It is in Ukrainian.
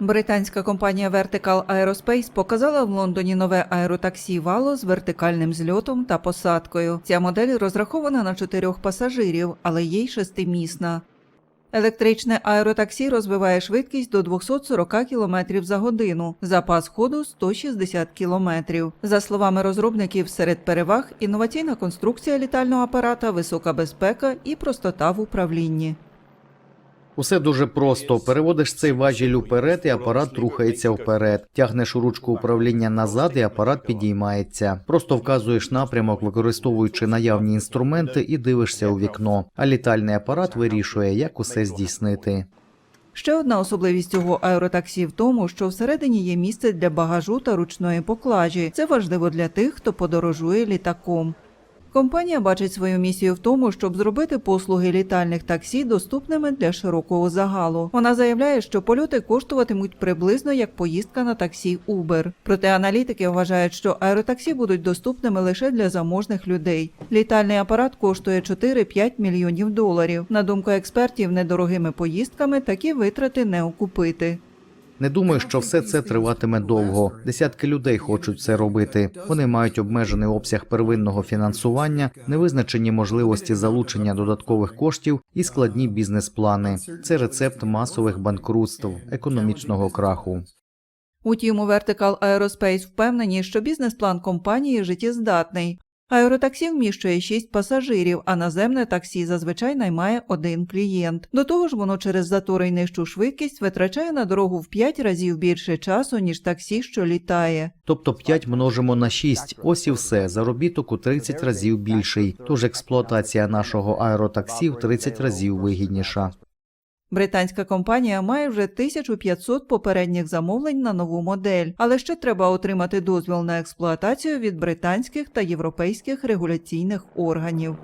Британська компанія Vertical Aerospace показала в Лондоні нове аеротаксі Вало з вертикальним зльотом та посадкою. Ця модель розрахована на чотирьох пасажирів, але є й шестимісна. Електричне аеротаксі розвиває швидкість до 240 км за годину, запас ходу 160 км. За словами розробників, серед переваг інноваційна конструкція літального апарата, висока безпека і простота в управлінні. Усе дуже просто. Переводиш цей важіль уперед, і апарат рухається вперед. Тягнеш ручку управління назад, і апарат підіймається. Просто вказуєш напрямок, використовуючи наявні інструменти, і дивишся у вікно. А літальний апарат вирішує, як усе здійснити. Ще одна особливість цього аеротаксі в тому, що всередині є місце для багажу та ручної поклажі. Це важливо для тих, хто подорожує літаком. Компанія бачить свою місію в тому, щоб зробити послуги літальних таксі доступними для широкого загалу. Вона заявляє, що польоти коштуватимуть приблизно як поїздка на таксі Uber. Проте аналітики вважають, що аеротаксі будуть доступними лише для заможних людей. Літальний апарат коштує 4-5 мільйонів доларів. На думку експертів, недорогими поїздками такі витрати не окупити. Не думаю, що все це триватиме довго. Десятки людей хочуть це робити. Вони мають обмежений обсяг первинного фінансування, невизначені можливості залучення додаткових коштів і складні бізнес-плани. Це рецепт масових банкрутств, економічного краху. Утім, у Vertical Aerospace впевнені, що бізнес-план компанії життєздатний. Аеротаксі вміщує 6 пасажирів, а наземне таксі зазвичай наймає один клієнт. До того ж, воно через затори й нижчу швидкість витрачає на дорогу в 5 разів більше часу, ніж таксі, що літає. Тобто 5 множимо на 6. Ось і все. Заробіток у 30 разів більший. Тож експлуатація нашого аеротаксі в 30 разів вигідніша. Британська компанія має вже 1500 попередніх замовлень на нову модель, але ще треба отримати дозвіл на експлуатацію від британських та європейських регуляційних органів.